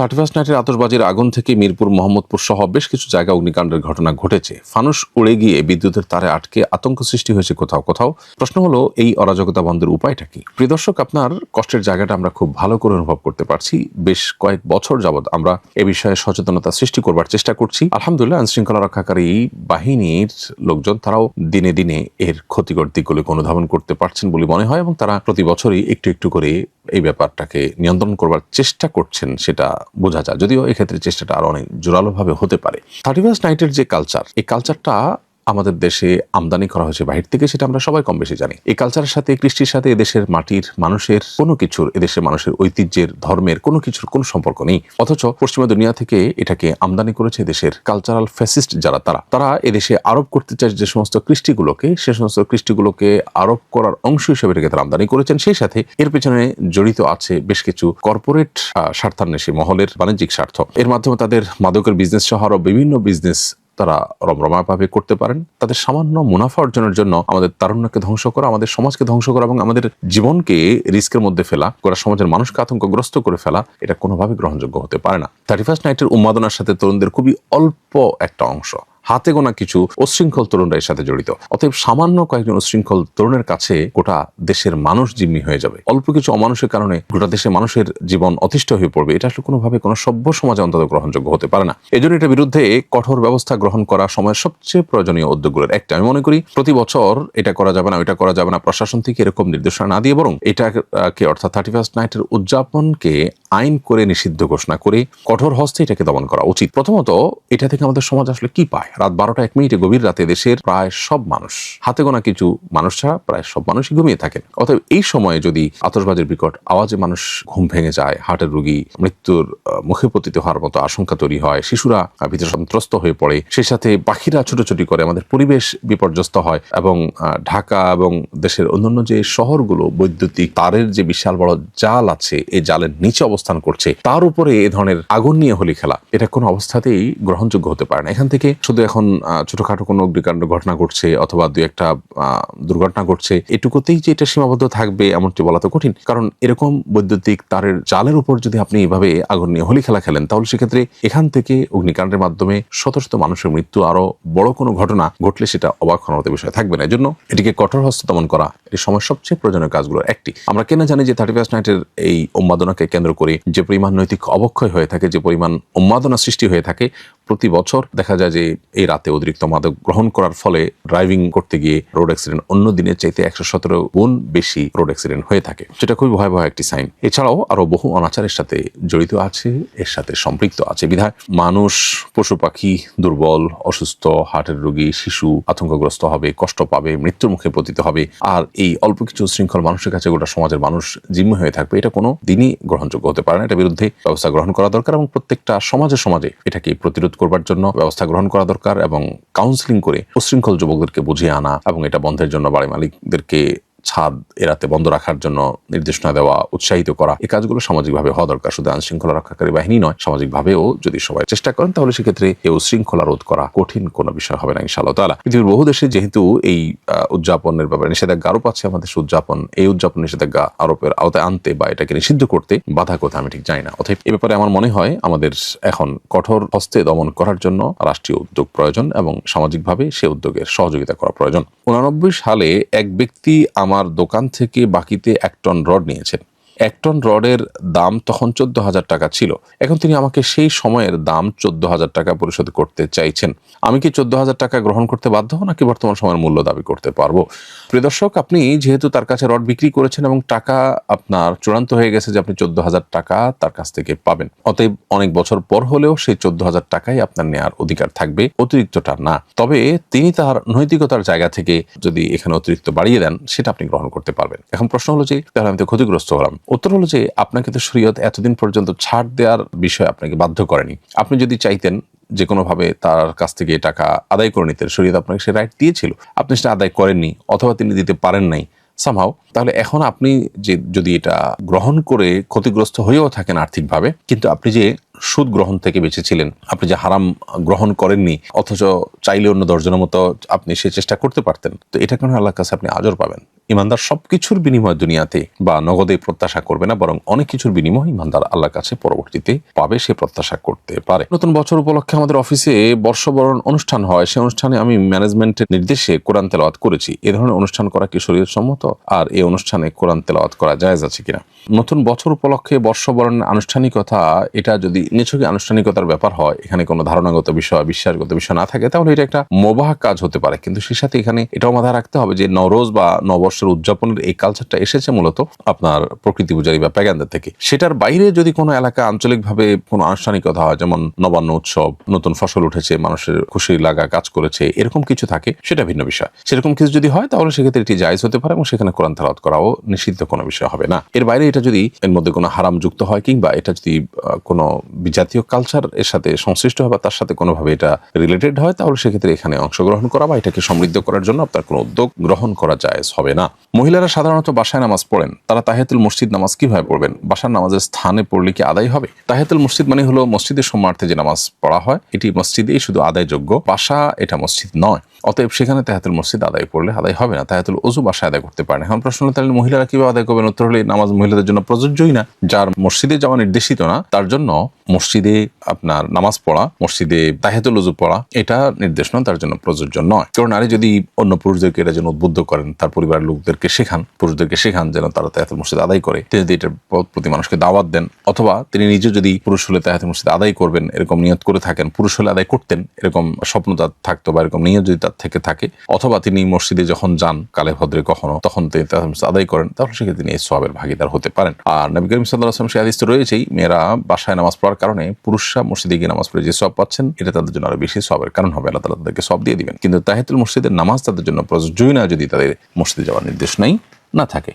Thirty first নাইটের আতসবাজির আগুন থেকে মিরপুর, মোহাম্মদপুর সহ বেশ কিছু জায়গা অগ্নিকাণ্ডের ঘটনা ঘটেছে। ফানুস উড়ে গিয়ে বিদ্যুতের তারে আটকে আতঙ্ক সৃষ্টি হয়েছে কোথাও কোথাও। প্রশ্ন হলো, এই অরাজকতা বন্ধের উপায়টা কি? প্রিয় দর্শক, আপনার কষ্টের জায়গাটা আমরা খুব ভালো করে অনুভব করতে পারছি। বেশ কয়েক বছর যাবৎ আমরা এ বিষয়ে সচেতনতা সৃষ্টি করবার চেষ্টা করছি। আলহামদুলিল্লাহ আইন শৃঙ্খলা রক্ষাকারী বাহিনীর লোকজন, তারাও দিনে দিনে এর ক্ষতিকর দিকগুলোকে অনুধাবন করতে পারছেন বলে মনে হয় এবং তারা প্রতি বছরই একটু একটু করে এই ব্যাপারটাকে নিয়ন্ত্রণ করবার চেষ্টা করছেন সেটা বোঝা যায়। যদিও এক্ষেত্রে চেষ্টাটা আরও অনেক জোরালোভাবে হতে পারে। থার্টি ফার্স্ট নাইটের যে কালচার এই কালচারটা আমাদের দেশে আমদানি করা হয়েছে। বাহির থেকে সেটা আমরা সবাই কম বেশি জানি। এই কালচারের সাথে কৃষ্টির সাথে এদেশের মাটির মানুষের কোনো কিছুর, এদেশের মানুষের ঐতিহ্যের, ধর্মের কোনো কিছুর কোনো সম্পর্ক নেই। অথচ পশ্চিমা দুনিয়া থেকে এটাকে আমদানি করেছে দেশের কালচারাল ফ্যাসিস্ট যারা তারা। তারা এদেশে আরোপ করতে চায় যে সমস্ত কৃষ্টিগুলোকে, সে সমস্ত কৃষ্টিগুলোকে আরোপ করার অংশ হিসেবে এটাকে তারা আমদানি করেছেন। সেই সাথে এর পেছনে জড়িত আছে বেশ কিছু কর্পোরেট স্বার্থান্বেষী মহলের বাণিজ্যিক স্বার্থ। এর মাধ্যমে তাদের মাদকের বিজনেস সহ আরও বিভিন্ন বিজনেস তারা রমরমাভাবে করতে পারেন, তাদের সামান্য মুনাফা অর্জনের জন্য আমাদের তারুণ্যকে ধ্বংস করা, আমাদের সমাজকে ধ্বংস করা এবং আমাদের জীবনকে রিস্কের মধ্যে ফেলা, গোটা সমাজের মানুষকে আতঙ্কগ্রস্ত করে ফেলা, এটা কোনোভাবে গ্রহণযোগ্য হতে পারে না। থার্টি ফার্স্ট নাইটের উন্মাদনার সাথে তরুণদের খুবই অল্প একটা অংশ। হাতে গোনা কিছু উশৃঙ্খল তরুণরা এর সাথে জড়িত। অতএব সামান্য কয়েকজন উশৃঙ্খল তরুণের কাছে গোটা দেশের মানুষ জিম্মি হয়ে যাবে। অল্প কিছু অমানুষের কারণে গোটা দেশের মানুষের জীবন অতিষ্ঠ হয়ে পড়বে। এটা আসলে কোনোভাবে কোনো সভ্য সমাজে অন্তত গ্রহণযোগ্য হতে পারে না। এজন্য এটার বিরুদ্ধে কঠোর ব্যবস্থা গ্রহণ করা সময়ের সবচেয়ে প্রয়োজনীয় উদ্যোগগুলোর একটা। আমি মনে করি প্রতি বছর এটা করা যাবে না, ওইটা করা যাবে না। প্রশাসন থেকে এরকম নির্দেশনা না দিয়ে বরং এটাকে অর্থাৎ থার্টি ফার্স্ট নাইটের উদযাপনকে আইন করে নিষিদ্ধ ঘোষণা করে কঠোর হস্তে এটাকে দমন করা উচিত। প্রথমত, এটা থেকে আমাদের সমাজ আসলে কি পায়? রাত বারোটা এক মিনিটে গভীর রাতে দেশের প্রায় সব মানুষ, হাতে গোনা কিছু মানুষ ছাড়া প্রায় সব মানুষই ঘুমিয়ে থাকেন। অতএব এই সময়ে যদি আতসবাজির বিকট আওয়াজে মানুষ ঘুম ভেঙে যায়, হার্টের রোগী মৃত্যুর মুখে পতিত হওয়ার মতো আশঙ্কা তৈরি হয়, শিশুরা ভিতরে সন্ত্রস্ত হয়ে পড়ে, সেই সাথে পাখিরা ছোটাছুটি করে, আমাদের পরিবেশ বিপর্যস্ত হয় এবং ঢাকা এবং দেশের অন্যান্য যে শহরগুলো, বৈদ্যুতিক তারের যে বিশাল বড় জাল আছে, এই জালের নিচে অবস্থান করছে, তার উপরে এ ধরনের আগুন নিয়ে হোলি খেলা। এটা কোনো অবস্থাতেই গ্রহণযোগ্য হতে পারে না। এখান থেকে শুধু এখন ছোটখাটো কোনো অগ্নিকাণ্ড ঘটনা ঘটছে অথবা দু একটা দুর্ঘটনা ঘটছে, এটুকুতেই যে এটা সীমাবদ্ধ থাকবে এমনটি বলা তো কঠিন। কারণ এরকম বৈদ্যুতিক তারের জালের উপর যদি আপনি এভাবে আগুন নিয়ে হোলি খেলা খেলেন, তাহলে সেক্ষেত্রে এখান থেকে অগ্নিকাণ্ডের মাধ্যমে শত শত মানুষের মৃত্যু আরও বড় কোনো ঘটনা ঘটলে সেটা অবাক হওয়ার মতো বিষয় থাকবে না। এজন্য এটিকে কঠোর হস্ত দমন করা এটি সময় সবচেয়ে প্রয়োজনীয় কাজগুলোর একটি। আমরা কেন জানি যে থার্টি ফার্স্ট নাইটের এই উন্মাদনাকে কেন্দ্র করে যে পরিমাণ নৈতিক অবক্ষয় হয়ে থাকে, যে পরিমাণ উন্মাদনা সৃষ্টি হয়ে থাকে প্রতি বছর দেখা যায় যে এই রাতে অতিরিক্ত মাদক গ্রহণ করার ফলে ড্রাইভিং করতে গিয়ে রোড অ্যাক্সিডেন্ট অন্য দিনের চাইতে একশো সতেরো গুণ বেশি রোড অ্যাক্সিডেন্ট হয়ে থাকে। সেটা খুবই ভয়াবহ একটি সাইন এছাড়াও আরও বহু অনাচারের সাথে জড়িত আছে, এর সাথে সম্পৃক্ত আছে। বিধায় মানুষ, পশু পাখি, দুর্বল, অসুস্থ, হার্টের রোগী, শিশু আতঙ্কগ্রস্ত হবে, কষ্ট পাবে, মৃত্যুর মুখে পতিত হবে। আর এই অল্প কিছু শৃঙ্খল মানুষের কাছে গোটা সমাজের মানুষ জিম্মি হয়ে থাকবে, এটা কোনো দিনই গ্রহণযোগ্য হতে পারে না। এটা বিরুদ্ধে ব্যবস্থা গ্রহণ করা দরকার এবং প্রত্যেকটা সমাজে সমাজে এটাকে প্রতিরোধ করবার জন্য ব্যবস্থা গ্রহণ করা দরকার এবং কাউন্সিলিং করে উশৃঙ্খল যুবকদেরকে বুঝিয়ে আনা এবং এটা বন্ধের জন্য বাড়ি মালিকদেরকে ছাদ এরাতে বন্ধ রাখার জন্য নির্দেশনা দেওয়া, উৎসাহিত করা এই কাজগুলো সামাজিকভাবে হওয়া দরকার। শুধু আইন শৃঙ্খলা রক্ষাকারী বাহিনী নয়, সামাজিকভাবেও যদি সবাই চেষ্টা করেন, তাহলে সেক্ষেত্রে এই উশৃঙ্খলা রোধ করা কঠিন কোনো বিষয় হবে না, ইনশাআল্লাহ তালা পৃথিবীর বহু দেশে যেহেতু এই উদযাপনের ব্যাপারে নিষেধাজ্ঞা আরোপ আছে আমাদের উদযাপন, এই উদযাপন নিষেধাজ্ঞা আরোপের আওতায় আনতে বা এটাকে নিষিদ্ধ করতে বাধা কথা আমি ঠিক জানি না। অতএব এ ব্যাপারে আমার মনে হয় আমাদের এখন কঠোর হস্তে দমন করার জন্য রাষ্ট্রীয় উদ্যোগ প্রয়োজন এবং সামাজিকভাবে সে উদ্যোগের সহযোগিতা করা প্রয়োজন। উনানব্বই সালে এক ব্যক্তি আমার দোকান থেকে বাকিতে এক টন রড নিয়েছেন। এক টন রডের দাম তখন চোদ্দ হাজার টাকা ছিল। এখন তিনি আমাকে সেই সময়ের দাম চোদ্দ হাজার টাকা পরিশোধ করতে চাইছেন। আমি কি চোদ্দ হাজার টাকা গ্রহণ করতে বাধ্য নাকি বর্তমান সময়ের মূল্য দাবি করতে পারব? প্রিয় দর্শক, আপনি যেহেতু তার কাছে রড বিক্রি করেছেন এবং টাকা আপনার চূড়ান্ত হয়ে গেছে যে আপনি চোদ্দ হাজার টাকা তার কাছ থেকে পাবেন। অতএব অনেক বছর পর হলেও সেই চোদ্দ হাজার টাকাই আপনার নেওয়ার অধিকার থাকবে, অতিরিক্তটা না। তবে তিনি তার নৈতিকতার জায়গা থেকে যদি এখানে অতিরিক্ত বাড়িয়ে দেন, সেটা আপনি গ্রহণ করতে পারবেন। এখন প্রশ্ন হলো যে, তাহলে আমি তো ক্ষতিগ্রস্ত হলাম। উত্তর হলো যে আপনাকে তো শরীয়ত এতদিন পর্যন্ত ছাড় দেওয়ার বিষয় আপনাকে বাধ্য করেনি। আপনি যদি চাইতেন যে কোনোভাবে তার কাছ থেকে টাকা আদায় করে নিতেন, শরীয়ত আপনাকে সে রাইট দিয়েছিল। আপনি সেটা আদায় করেননি অথবা তিনি দিতে পারেন নাই। সামহাও তাহলে এখন আপনি যে যদি এটা গ্রহণ করে ক্ষতিগ্রস্ত হয়েও থাকেন আর্থিকভাবে, কিন্তু আপনি যে সুদ গ্রহণ থেকে বেঁচেছিলেন। আপনি যে হারাম গ্রহণ করেননি, অথচ চাইলে অন্য দশজনের মতো আপনি সে চেষ্টা করতে পারতেন, তো এটা কেন আল্লাহর কাছে আপনি আজর পাবেন? ইমানদার সব কিছুর বিনিময় দুনিয়াতে বা নগদে প্রত্যাশা করবে না, বরং অনেক কিছুর বিনিময় ইমানদার আল্লাহর কাছে পরবর্তীতে পাবে, সে প্রত্যাশা করতে পারে। নতুন বছর উপলক্ষে আমাদের অফিসে বর্ষবরণ অনুষ্ঠান হয়। সে অনুষ্ঠানে আমি ম্যানেজমেন্টের নির্দেশে কোরআন তেলাওয়াত করেছি। এ ধরনের অনুষ্ঠান করা কি সম্মত আর এই অনুষ্ঠানে কোরআন তেলাওয়াত করা জায়েজ আছে কিনা? নতুন বছর উপলক্ষে বর্ষবরণের আনুষ্ঠানিকতা, এটা যদি নিছকই আনুষ্ঠানিকতার ব্যাপার হয়, এখানে কোনো ধারণাগত বিষয়, বিশ্বাসগত বিষয় না থাকে, তাহলে এটা একটা মোবাহ কাজ হতে পারে। কিন্তু সেই সাথে এখানে এটাও মাথায় রাখতে হবে যে নরোজ বা নববর্ষের উদযাপনের এই কালচারটা এসেছে মূলত আপনার প্রকৃতি পূজারী বা প্যাগান্ডা থেকে। সেটার বাইরে যদি কোনো এলাকা আঞ্চলিকভাবে কোনো আনুষ্ঠানিকতা হয়, যেমন নবান্ন উৎসব, নতুন ফসল উঠেছে, মানুষের খুশি লাগা কাজ করেছে, এরকম কিছু থাকে, সেটা ভিন্ন বিষয়। সেরকম কিছু যদি হয়, তাহলে সেক্ষেত্রে এটি জায়জ হতে পারে এবং সেখানে কোরআন তেলাওয়াত করাও নিষিদ্ধ কোনো বিষয় হবে না। এর বাইরে এটা যদি এর মধ্যে কোনো হারাম যুক্ত হয় কিংবা এটা যদি কোনো বিজাতীয় কালচার এর সাথে সংশ্লিষ্ট হয় বা তার সাথে কোনোভাবে এটা রিলেটেড হয়, তাহলে সেক্ষেত্রে এখানে অংশগ্রহণ করা বা এটাকে সমৃদ্ধ করার জন্য আপনার কোনো উদ্যোগ গ্রহণ করা যায় হবে না। মহিলারা সাধারণত বাসায় নামাজ পড়েন। তারা তাহেতুল মসজিদ নামাজ কীভাবে পড়বেন? বাসার নামাজের স্থানে পড়লে কি আদায় হবে? তাহেতুল মসজিদ মানে হলো মসজিদের সম্মার্থে যে নামাজ পড়া হয়, এটি মসজিদেই শুধু আদায়যোগ্য, বাসা এটা মসজিদ নয়। অতএব সেখানে তাহাতুল মসজিদ আদায় করলে আদায় হবে না তাহাতুল অজু বাসায় আদায় করতে পারে এখন প্রশ্ন হলো, তাহলে মহিলারা কীভাবে আদায় করবেন? উত্তর হলে নামাজ মহিলাদের জন্য প্রযোজ্যই না। যার মসজিদে যাওয়া নির্দেশিত না, তার জন্য মসজিদে আপনার নামাজ পড়া, মসজিদে তাহেতুল উজু পড়া, এটা নির্দেশ নয়, তার জন্য প্রযোজ্য নয়। কারণ নারী যদি অন্য পুরুষদেরকে এটা যেন উদ্বুদ্ধ করেন, তার পরিবারের লোকদেরকে শেখান, পুরুষদেরকে শেখান যেন তারা তাহাতুল মসজিদ আদায় করে, তিনি যদি এটার প্রতি মানুষকে দাওয়াত দেন, অথবা তিনি নিজে যদি পুরুষ হলে তাহাতুল মসজিদ আদায় করবেন, এরকম নিয়ত করে থাকেন, পুরুষ হলে আদায় করতেন, এরকম স্বপ্ন তার থাকতো বা এরকম নিয়ত যদি তার থেকে থাকে, অথবা তিনি মসজিদে যখন যান, কালে ভদ্রে কখনো, তখন তিনি তাহাতুল মসজিদ আদায় করেন, তাহলে সেক্ষেত্রে তিনি এই সবের ভাগিদার হতে পারেন। আর নবী করিম সাল্লাহ আসলাম সে আদিস তো রয়েছেই, মেয়েরা বাসায় নামাজ পড়ার কারণে পুরুষরা মসজিদে গিয়ে নামাজ পড়ে যে সব পাচ্ছেন, এটা তাদের জন্য আরও বেশি সবের কারণ হবে। আল্লাহ তালা তাদেরকে সব দিয়ে দিবেন। কিন্তু তাহেতুল মসজিদের নামাজ তাদের জন্য প্রযোজ্যই না যদি তাদের মসজিদে যাওয়ার নির্দেশ নেই, না থাকে।